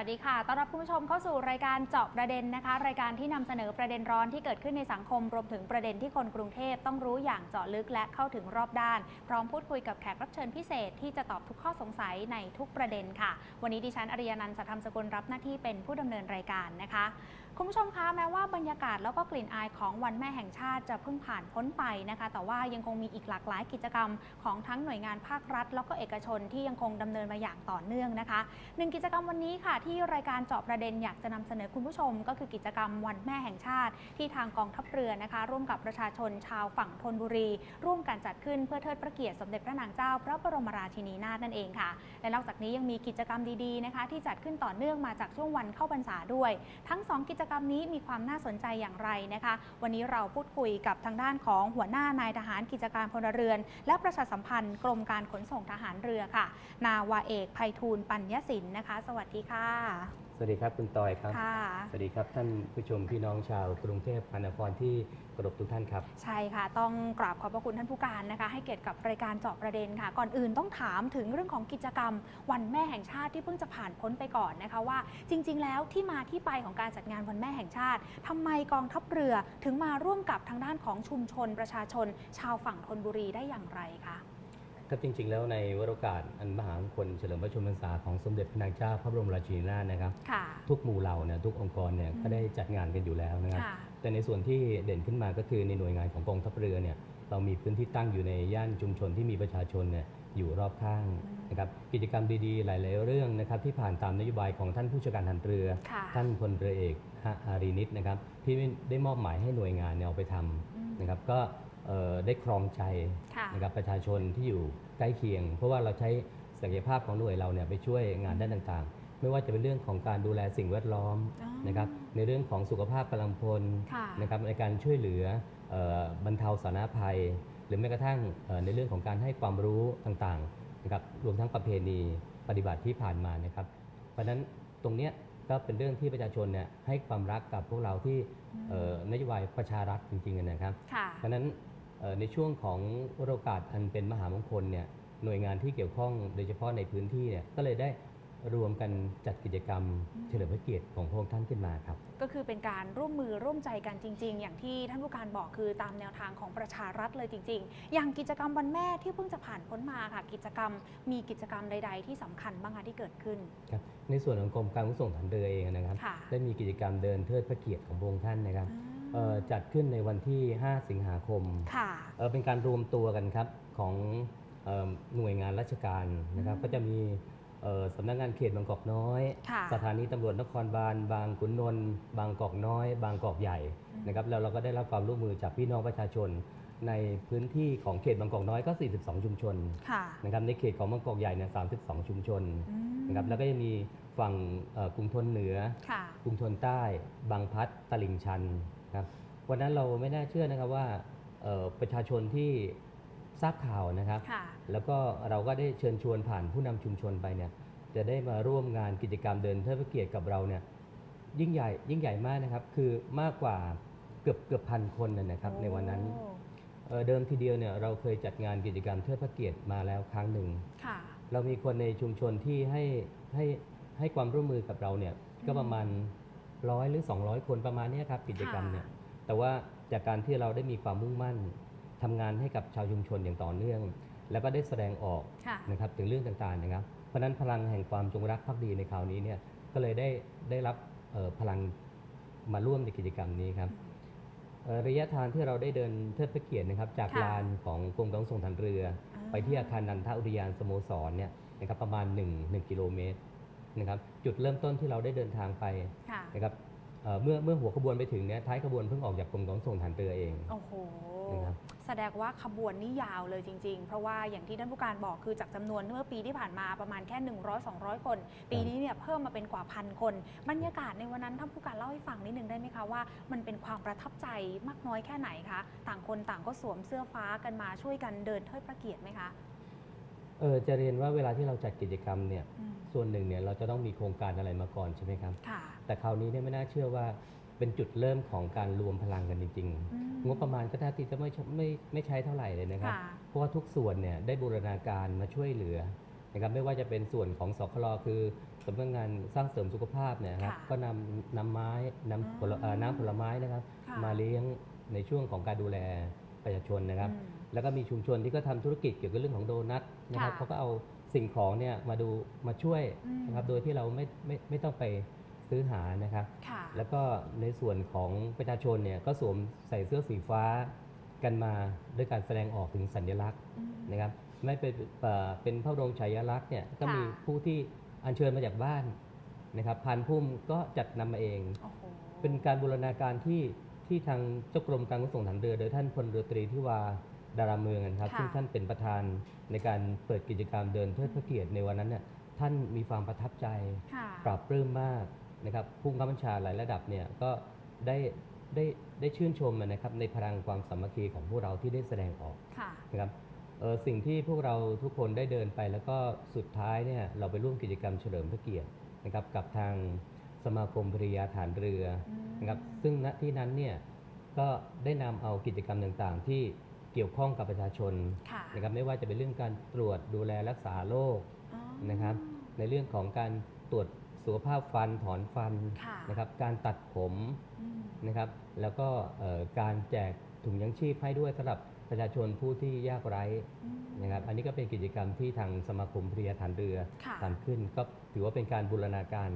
วัสดีค่ะ ต้อนรับคุณผู้ชมเข้าสู่รายการเจาะประเด็นนะคะ รายการที่นำเสนอประเด็นร้อนที่เกิดขึ้นในสังคม รวมถึงประเด็นที่คนกรุงเทพต้องรู้อย่างเจาะลึกและเข้าถึงรอบด้าน พร้อมพูดคุยกับแขกรับเชิญพิเศษที่จะตอบทุกข้อสงสัยในทุกประเด็นค่ะ วันนี้ดิฉันอริยนันท์สัทธรรมสกุลรับหน้าที่เป็นผู้ดำเนินรายการนะคะ คุณผู้ชมคะแม้ว่าบรรยากาศแล้วก็กลิ่นอายของวันแม่แห่งชาติจะเพิ่งผ่านพ้นไปนะคะ แต่ว่ายังคงมีอีกหลากหลายกิจกรรมของทั้งหน่วยงานภาครัฐ แล้วก็เอกชนที่ยังคงดำเนินมาอย่างต่อเนื่องนะคะหนึ่งกิจกรรมวันนี้ค่ะ ที่รายการเจาะประเด็นอยากจะนำเสนอคุณผู้ชม ก็คือกิจกรรมวันแม่แห่งชาติ ที่ทางกองทัพเรือนะคะ ร่วมกับประชาชนชาวฝั่งธนบุรี ร่วมกันจัดขึ้นเพื่อเทิดพระเกียรติสมเด็จพระนางเจ้า พระบรมราชินีนาถนั่นเองค่ะ และนอกจากนี้ยังมีกิจกรรมดีๆนะคะ ที่จัดขึ้นต่อเนื่องมาจากช่วงวันเข้าพรรษาด้วย ทั้ง 2 กิจกรรมนี้มีความน่าสนใจอย่างไรนะคะ วันนี้เราพูดคุยกับทางด้านของหัวหน้านายทหารกิจการพลเรือน และประชาสัมพันธ์กรมการขนส่งทหารเรือค่ะ นาวาเอกไพฑูรย์ปัญญสินนะคะ สวัสดีค่ะ สวัสดีครับคุณตอยครับ ค่ะ สวัสดีครับท่านผู้ชมพี่น้องชาวกรุงเทพมหานครที่กรบทุกท่านครับ ใช่ค่ะ ต้องกราบขอบพระคุณท่านผู้การนะคะ ให้เกียรติกับรายการเจาะประเด็นค่ะ ก่อนอื่นต้องถามถึงเรื่องของกิจกรรม วันแม่แห่งชาติที่เพิ่งจะผ่านพ้นไปก่อนนะคะว่า จริง ๆ แล้วที่มาที่ไปของการจัดงานวันแม่แห่งชาติทำไมกองทัพเรือถึงมาร่วมกับทางด้านของชุมชนประชาชน ชาวฝั่งธนบุรีได้อย่างไรคะ ครับจริงๆ แล้วในวโรกาสอันมหามงคลเฉลิมพระชนมพรรษาของสมเด็จพระนางเจ้าพระบรมราชินีนาถนะครับ ค่ะ ทุกหมู่เหล่าเนี่ยทุกองค์กรเนี่ยอืมก็ได้จัดงานกันอยู่แล้วนะครับ ค่ะ แต่ในส่วนที่เด่นขึ้นมาก็คือในหน่วยงานของกองทัพเรือเนี่ยเรามีพื้นที่ตั้งอยู่ในย่านชุมชนที่มีประชาชนเนี่ยอยู่รอบข้างอืมนะครับกิจกรรมดีๆ หลายๆเรื่องนะครับที่ผ่านตามนโยบายของท่านผู้จัดการทันเรือ ค่ะท่านพลเรือเอกฮะอารีนิตนะครับที่ได้มอบหมายให้หน่วยงานเนี่ยเอาไปทอืมำนะครับก็เอ่อ ได้ครองใจค่ะนะครับประชาชนที่อยู่ใกล้เคียง เพราะว่าเราใช้ศักยภาพของหน่วยเราเนี่ยไปช่วยงานด้านต่างๆ ไม่ว่าจะเป็นเรื่องของการดูแลสิ่งแวดล้อมอ๋อนะครับในเรื่องของสุขภาพกำลังพลค่ะนะครับในการช่วยเหลือเอ่อบรรเทาสาธารณภัย หรือแม้กระทั่งเอ่อในเรื่องของการให้ความรู้ต่างๆนะครับรวมทั้งประเพณีปฏิบัติที่ผ่านมานะครับ เพราะฉะนั้นตรงเนี้ยก็เป็นเรื่องที่ประชาชนเนี่ยให้ความรักกับพวกเราที่เอ่อนโยบายประชารัฐจริงๆนะครับค่ะเพราะฉะนั้นเอ่อ ในช่วงของวโรกาสอันเป็นมหามงคลเนี่ยหน่วยงานที่เกี่ยวข้องโดยเฉพาะในพื้นที่เนี่ยก็เลยได้รวมกันจัดกิจกรรมอืมเฉลิมพระเกียรติของพระองค์ท่านขึ้นมาครับ ก็คือเป็นการร่วมมือร่วมใจกันจริง ๆ อย่างที่ท่านผู้การบอกคือตามแนวทางของประชารัฐเลยจริง ๆ อย่างกิจกรรมวันแม่ที่เพิ่งจะผ่านพ้นมาค่ะ กิจกรรมมีกิจกรรมใด ๆ ที่สำคัญบ้างคะที่เกิดขึ้นครับในส่วนของกรมการขนส่งทางเรือเองนะครับค่ะได้มีกิจกรรมเดินเทิดพระเกียรติของพระองค์ท่านนะครับอ่าเอ่อ จัดขึ้นในวันที่ 5 สิงหาคมค่ะเอ่อเป็นการรวมตัวกันครับของเอ่อหน่วยงานราชการนะครับอืมก็จะมีเอ่อสำนักงานเขตบางกอกน้อยค่ะสถานีตำรวจนครบาลบางขุนนนท์บางกอกน้อย บางกอกใหญ่อืมนะครับแล้วเราก็ได้รับความร่วมมือจากพี่น้องประชาชน ในพื้นที่ของเขตบางกอกน้อยก็ 42 ชุมชนค่ะนะครับในเขตของบางกอกใหญ่เนี่ย32 ชุมชนอืมนะครับแล้วก็จะมีฝั่งเอ่อกรุงทนเหนือค่ะกรุงทนใต้ บางพลัดตลิ่งชัน ครับวันนั้นเราไม่น่าเชื่อนะครับว่าเอ่อประชาชนที่ทราบข่าวนะครับค่ะแล้วก็เราก็ได้เชิญชวนผ่านผู้นำชุมชนไปเนี่ยจะได้มาร่วมงานกิจกรรมเดินเทิดพระเกียรติกับเราเนี่ยยิ่งใหญ่ยิ่งใหญ่มากนะครับ คือมากกว่าเกือบเกือบพันคนนะนะครับ ในวันนั้นโอ้เอ่อเดิมทีเดียวเนี่ยเราเคยจัดงานกิจกรรมเทิดพระเกียรติมาแล้วครั้งหนึ่งค่ะเรามีคนในชุมชนที่ให้ให้ให้ความร่วมมือกับเราเนี่ยก็ประมาณ ร้อยหรือ 200 คนประมาณเนี้ยครับกิจกรรมเนี่ยแต่ว่าจากการที่เราได้มีความมุ่งมั่นทำงานให้กับชาวชุมชนอย่างต่อเนื่อง แล้วก็ได้แสดงออกค่ะนะครับถึงเรื่องต่างๆนะครับ เพราะฉะนั้นพลังแห่งความจงรักภักดีในคราวนี้เนี่ยก็เลยได้ได้รับเอ่อพลังมาร่วมในกิจกรรมนี้ครับเอ่อระยะทางที่เราได้เดินเทิดพระเกียรตินะครับ จากค่ะลานของกรมการขนส่งทางเรือ ไปที่อาคารนันทอุทยานสโมสรเนี่ยนะครับประมาณ 1 1 กิโลเมตร นะครับจุดเริ่มต้นที่เราได้เดินทางไปค่ะนะครับเอ่อเมื่อเมื่อหัวขบวนไปถึงเนี่ยท้ายขบวนเพิ่งออกจากกรมการขนส่งทางเรือเองโอ้โหนะครับแสดงว่าขบวนนี่ยาวเลยจริง ๆ เพราะว่าอย่างที่ท่านผู้การบอกคือจากจำนวนเมื่อปีที่ผ่านมาประมาณแค่ 100 200 คน ปีนี้เนี่ยเพิ่มมาเป็นกว่าพันคน บรรยากาศในวันนั้นท่านผู้การเล่าให้ฟังนิดนึงได้ไหมคะว่ามันเป็นความประทับใจมากน้อยแค่ไหนคะ ต่างคนต่างก็สวมเสื้อฟ้ากันมาช่วยกันเดินเทิดพระเกียรติไหมคะ เออจะเรียนว่าเวลาที่เราจัดกิจกรรมเนี่ยอืมส่วนหนึ่งเนี่ยเราจะต้องมีโครงการอะไรมาก่อนใช่ไหมครับค่ะแต่คราวนี้เนี่ยไม่น่าเชื่อว่าเป็นจุดเริ่มของการรวมพลังกันจริงอืมๆงบประมาณก็แทบที่จะไม่ไม่ไม่ใช้เท่าไหร่เลยนะครับค่ะเพราะว่าทุกส่วนเนี่ยได้บูรณาการมาช่วยเหลือนะครับไม่ว่าจะเป็นส่วนของสคลคือสำนักงานสร้างเสริมสุขภาพเนี่ยนะครับค่ะก็นำนำไม้นำผลเอ่อน้ำผลไม้นะครับค่ะมาเลี้ยงในช่วงของการดูแลประชาชนนะครับอืมแล้วก็มีชุมชนที่ก็ทำธุรกิจเกี่ยวกับเรื่องของโดนัท นะครับค่ะเขาก็เอาสิ่งของเนี่ยมาดูมาช่วยอืมนะครับโดยที่เราไม่ไม่ไม่ต้องไปซื้อหานะครับค่ะแล้วก็ในส่วนของประชาชนเนี่ยก็สวมใส่เสื้อสีฟ้ากันมาด้วยการแสดงออกถึงสัญลักษณ์อืมนะครับ ไม่เป็นเอ่อเป็นพระบรมฉายาลักษณ์เนี่ยก็ค่ะมีผู้ที่อัญเชิญมาจากบ้านนะครับพันพุ่มก็จัดนำมาเองโอ้โหเป็นการบูรณาการที่ที่ทางเจ้ากรมการขนส่งทางเรือโดยท่านพลเรือตรีที่วา ดาราเมืองนะครับค่ะซึ่งท่านเป็นประธานในการเปิดกิจกรรมเดินเทิดพระเกียรติในวันนั้นเนี่ยท่านมีความประทับใจค่ะปราบปลื้มมากนะครับผู้บังคับบัญชาหลายระดับเนี่ยก็ได้ได้ได้ชื่นชมนะครับในพลังความสามัคคีของพวกเราที่ได้แสดงออกค่ะนะครับเอ่อสิ่งที่พวกเราทุกคนได้เดินไป แล้วก็สุดท้ายเนี่ยเราไปร่วมกิจกรรมเฉลิมพระเกียรตินะครับกับทางสมาคมภริยาฐานเรืออืมนะครับซึ่งณที่นั้นเนี่ยก็ได้นำเอากิจกรรมต่างๆ ที่ เกี่ยวข้องกับประชาชนค่ะนะครับไม่ว่าจะเป็นเรื่องการตรวจดูแลรักษาโรคอ๋อ นะครับ ในเรื่องของการตรวจสุขภาพฟันถอนฟันค่ะ นะครับการตัดผมอืมนะครับแล้วก็เอ่อการแจกถุงยังชีพให้ด้วยสำหรับประชาชนผู้ที่ยากไร้อืม นะครับอันนี้ก็เป็นกิจกรรมที่ทางสมาคมพริยาฐานเรือค่ะ ทำขึ้น ก็ถือว่าเป็นการบูรณาการ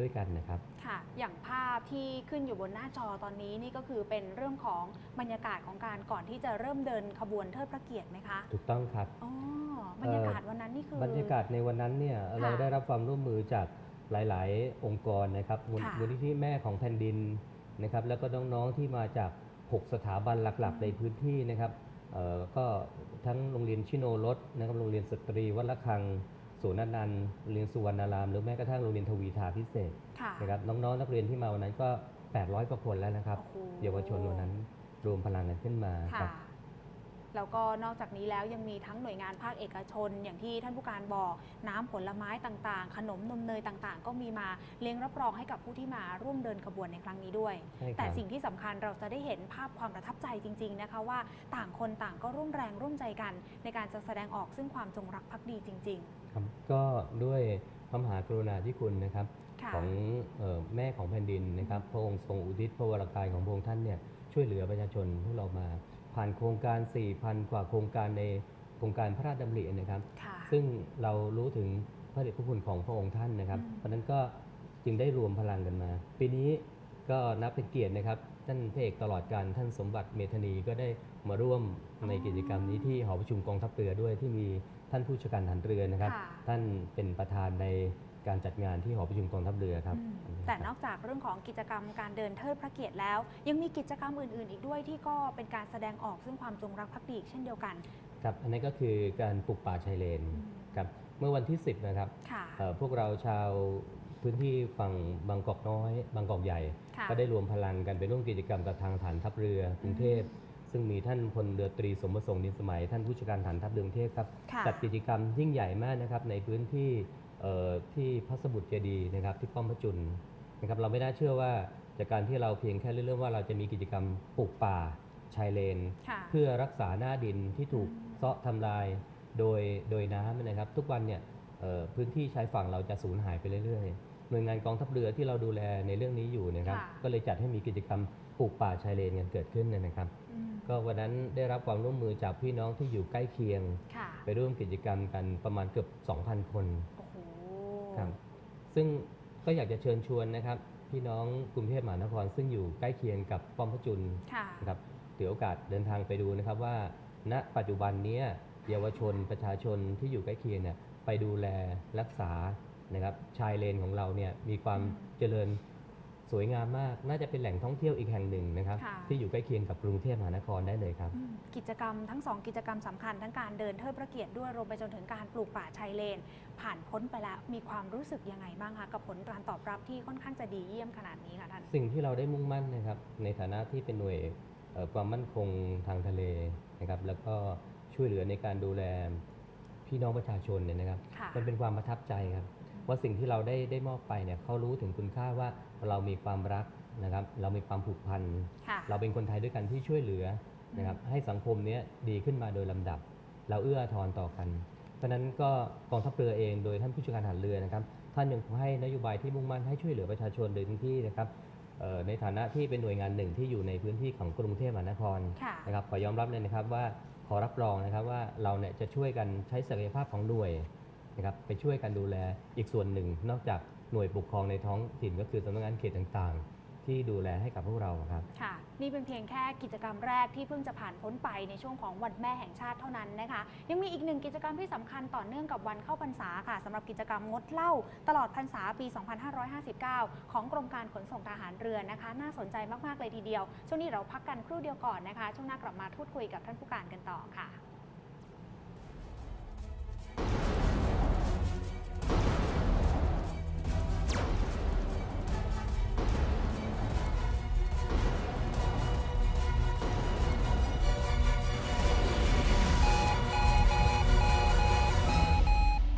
ด้วยกันนะครับ ค่ะ อย่างภาพที่ขึ้นอยู่บนหน้าจอตอนนี้นี่ก็คือเป็นเรื่องของบรรยากาศของการก่อนที่จะเริ่มเดินขบวนเทิดพระเกียรติไหมคะ ถูกต้องครับอ๋อบรรยากาศวันนั้นนี่คือบรรยากาศในวันนั้นเนี่ยค่ะเราได้รับความร่วมมือจากหลาย ๆ องค์กรนะครับมูลค่ะมูลนิธิแม่ของแผ่นดินนะครับ แล้วก็น้อง ๆ ที่มาจาก 6 สถาบันหลักอืมๆในพื้นที่นะครับเอ่อก็ทั้งโรงเรียนชิโนรสนะครับโรงเรียนสตรีวัดละคัง ศูนย์อนันต์โรงเรียนสุวรรณาราม หรือแม้กระทั่งโรงเรียนทวีทาพิเศษค่ะนะครับน้องๆนักเรียนที่มาวันนั้นก็ 800กว่าคนแล้วนะครับโอ้โหเยาวชนวันนั้นรวมพลังกันขึ้นมาคค่ะรับ แล้วก็นอกจากนี้แล้วยังมีทั้งหน่วยงานภาคเอกชน อย่างที่ท่านผู้การบอก น้ำผลไม้ต่างๆ ขนมนมเนยต่างๆ ก็มีมาเลี้ยงรับรองให้กับผู้ที่มาร่วมเดินขบวนในครั้งนี้ด้วยใช่ครับแต่สิ่งที่สำคัญเราจะได้เห็นภาพความประทับใจจริง ๆ นะคะว่าต่างคนต่างก็ร่วมแรงร่วมใจกัน ในการจะแสดงออกซึ่งความจงรักภักดีจริงครับก็ด้วยพระมหากรุณาธิคุณนะครับๆค่ะของเอ่อแม่ของแผ่นดินนะครับพระองค์ทรงอุทิศพระวรากายของพระองค์ท่านเนี่ยช่วยเหลือประชาชนพวกเรามา ผ่านโครงการ 4,000 กว่าโครงการในโครงการพระราชดำรินะครับ ค่ะซึ่งเรารู้ถึงพระเดชพระคุณของพระองค์ท่านนะครับอืมเพราะฉะนั้นก็จึงได้รวมพลังกันมา ปีนี้ก็นับเป็นเกียรตินะครับท่านพระเอกตลอดการท่านสมบัติเมธานีก็ได้มาร่วมในกิจกรรมนี้ที่หอประชุมกองทัพเรือด้วยที่มีท่านผู้จัดการฐานเรือนะครับ ค่ะ ท่านเป็นประธานใน การจัดงานที่หอประชุมกองทัพเรือครับอืมแต่นอกจากเรื่องของกิจกรรมการเดินเทิดพระเกียรติแล้ว ยังมีกิจกรรมอื่น ๆ อีกด้วยที่ก็เป็นการแสดงออกซึ่งความจงรักภักดีอีกเช่นเดียวกัน ครับ อันนี้นก็คือการปลูกป่าชายเลนอืมครับเมื่อวันที่ 10 นะครับค่ะเอ่อพวกเราชาวพื้นที่ฝั่งบางกอกน้อย บางกอกใหญ่ค่ะก็ได้รวมพลังกันไปร่วมกิจกรรมกับทางฐานทัพเรือกรุงเทพซึ่งมีท่านพลเรือตรีสมประสงค์นินสมัย ท่านผู้จัดการฐานทัพเรือกรุงเทพครับค่ะจัดกิจกรรมยิ่งใหญ่มากนะครับในพื้นที่เอ่อ ที่พระสมุทรเจดีย์นะครับที่ป้อมพระจุลนะครับเราไม่น่าเชื่อว่าจากการที่เราเพียงแค่เรื่องว่าเราจะมีกิจกรรมปลูกป่าชายเลนค่ะเพื่อรักษาหน้าดินที่ถูกอืมเซาะทำลายโดยโดยน้ำนะครับ ทุกวันเนี่ยเอ่อพื้นที่ชายฝั่งเราจะสูญหายไปเรื่อยๆ หน่วยงานกองทัพเรือที่เราดูแลในเรื่องนี้อยู่นะครับค่ะก็เลยจัดให้มีกิจกรรมปลูกป่าชายเลนกันเกิดขึ้นนะครับอืมก็วันนั้นได้รับความร่วมมือจากพี่น้องที่อยู่ใกล้เคียงค่ะไปร่วมกิจกรรมกันประมาณเกือบ 2,000 คนโอ้โห ครับซึ่งก็อยากจะเชิญชวนนะครับพี่น้องกรุงเทพมหานคร ซึ่งอยู่ใกล้เคียงกับป้อมพระจุลค่ะนะครับถือโอกาสเดินทางไปดูนะครับว่า ณปัจจุบันเนี้ยเยาวชนประชาชนที่อยู่ใกล้เคียงเนี่ยไปดูแลรักษานะครับชายเลนของเราเนี่ยมีความอืมเจริญ สวยงามมาก น่าจะเป็นแหล่งท่องเที่ยวอีกแห่งหนึ่งนะครับ ค่ะ ที่อยู่ใกล้เคียงกับกรุงเทพมหานครได้เลยครับ อืมกิจกรรมทั้งสองกิจกรรมสำคัญทั้งการเดินเทิดพระเกียรติด้วยรวมไปจนถึงการปลูกป่าชายเลน ผ่านพ้นไปแล้วมีความรู้สึกยังไงบ้างคะกับผลการตอบรับที่ค่อนข้างจะดีเยี่ยมขนาดนี้ค่ะท่าน สิ่งที่เราได้มุ่งมั่นนะครับในฐานะที่เป็นหน่วยเอ่อความมั่นคงทางทะเลนะครับแล้วก็ช่วยเหลือในการดูแลพี่น้องประชาชนเนี่ยนะครับ ค่ะ มันเป็นความประทับใจครับ ว่าสิ่งที่เราได้ได้มอบไปเนี่ยเขารู้ถึงคุณค่าว่าเรามีความรักนะครับ เรามีความผูกพันค่ะเราเป็นคนไทยด้วยกันที่ช่วยเหลือนะครับให้สังคมเนี้ยดีขึ้นมาโดยลำดับ เราเอื้ออาทรต่อกันเพราะฉะนั้นก็กองทัพเรือเองโดยท่านผู้จัดการทหารเรือนะครับ ท่านยังคงให้นโยบายที่มุ่งมั่นให้ช่วยเหลือประชาชนโดยพื้นที่นะครับเอ่อในฐานะที่เป็นหน่วยงานหนึ่งที่อยู่ในพื้นที่ของกรุงเทพมหานครค่ะนะครับขอยอมรับเลยนะครับว่าขอรับรองนะครับว่าเราเนี่ยจะช่วยกันใช้ศักยภาพของหน่วย นะครับไปช่วยกันดูแลอีกส่วนหนึ่ง นอกจากหน่วยปกครองในท้องถิ่นก็คือสำนักงานเขตต่างๆ ที่ดูแลให้กับพวกเราครับ ค่ะ นี่เป็นเพียงแค่กิจกรรมแรกที่เพิ่งจะผ่านพ้นไปในช่วงของวันแม่แห่งชาติเท่านั้นนะคะ ยังมีอีกหนึ่งกิจกรรมที่สำคัญต่อเนื่องกับวันเข้าพรรษาค่ะสำหรับกิจกรรมงดเหล้าตลอดพรรษาปี 2559 ของกรมการขนส่งทหารเรือนะคะ น่าสนใจมากๆเลยทีเดียว ช่วงนี้เราพักกันครู่เดียวก่อนนะคะ ช่วงหน้ากลับมาพูดคุยกับท่านผู้การกันต่อค่ะ